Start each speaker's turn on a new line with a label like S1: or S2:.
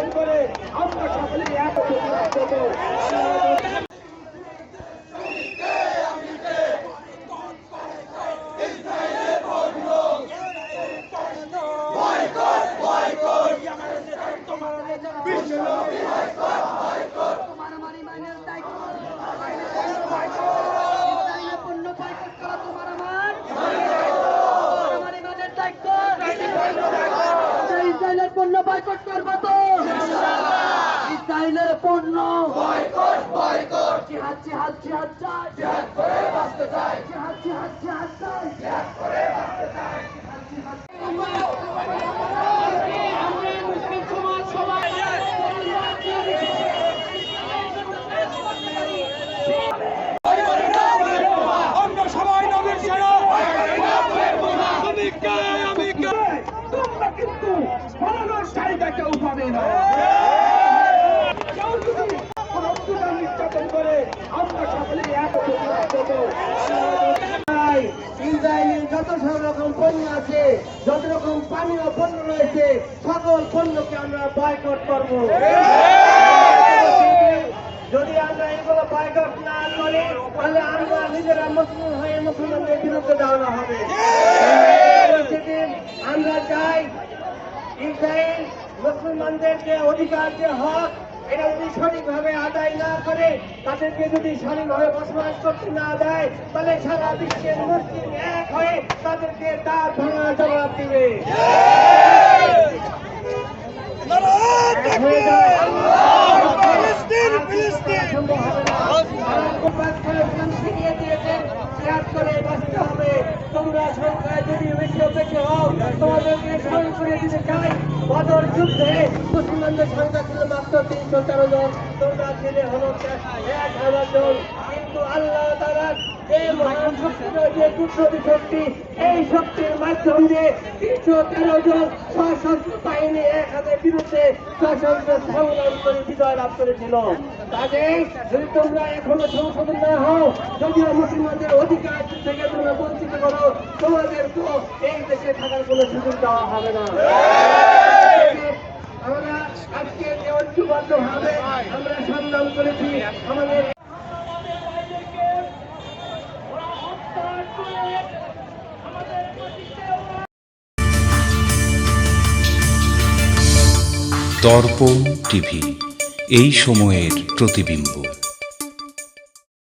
S1: নির্যাতন করে আমরা সকলে
S2: ইসরায়েলের পণ্য। Boycott boycott. জিহাদ জিহাদ জিহাদ চাই। জিহাদ করে বাঁচতে চাই। জিহাদ জিহাদ জিহাদ চাই। জিহাদ করে বাঁচতে চাই। সবাই
S1: নবীর সেনা আমি কে আমি কে তোমরা কিন্তু ফলানোর চাহিদা কেউ পাবে না কেউ যদি কোনো অত্যাচার নির্যাতন করে আমরা সকলে এক দেবো
S3: যত রকম পানীয় পণ্য রয়েছে সকল পণ্যকে আমরা বয়কট করব যদি আমরা এগুলো বয়কট না করি তাহলে আমরা নিজেরা মুসলিম হয়ে মুসলমানদের বিরুদ্ধে দাঁড়ানো হবে আমরা চাই ইসরায়েল মুসলমানদের যে অধিকার যে হক এটা যদি সঠিকভাবে আদায় না করে তাদেরকে যদি সঠিকভাবে বসবাস করতে না দেয় তাহলে সারা বিশ্বের মুসলিম এক হয়ে তাদেরকে তার ভাঙা জবাব দিবে হয়ে যায়। সম্ভব হবে না। আল্লাহ ফিলিস্তিন ফিরিয়ে দিয়েছেন ত্যাগ করে বাঁচতে হবে তোমরা সংখ্যায় যদি বেশি অপেক্ষা হও তোমাদেরকে স্মরণ করে দিতে চাই, বদর যুদ্ধে মুসলমানদের সংখ্যা ছিল মাত্র তিনশো তেরো জন। তোমরা ছেলে হলো এক হাজার জন কিন্তু আল্লাহ তারা যে এই শক্তির মাধ্যম তিনশো তেরো জন সশস্ত্র বাহিনী এক হাতের বিরুদ্ধে সশস্ত্র সংগ্রাম করে বিজয় লাভ করেছিল। কাজেই যদি তোমরা এখনও সংশোধন না হও, যদিও মুসলমানদের অধিকার থেকে তোমরা বঞ্চিত করো, তোমাদের তো এই দেশে থাকার কোনো সুযোগ দেওয়া হবে না।
S4: দর্পণ টিভি এই সময়ের প্রতিবিম্ব।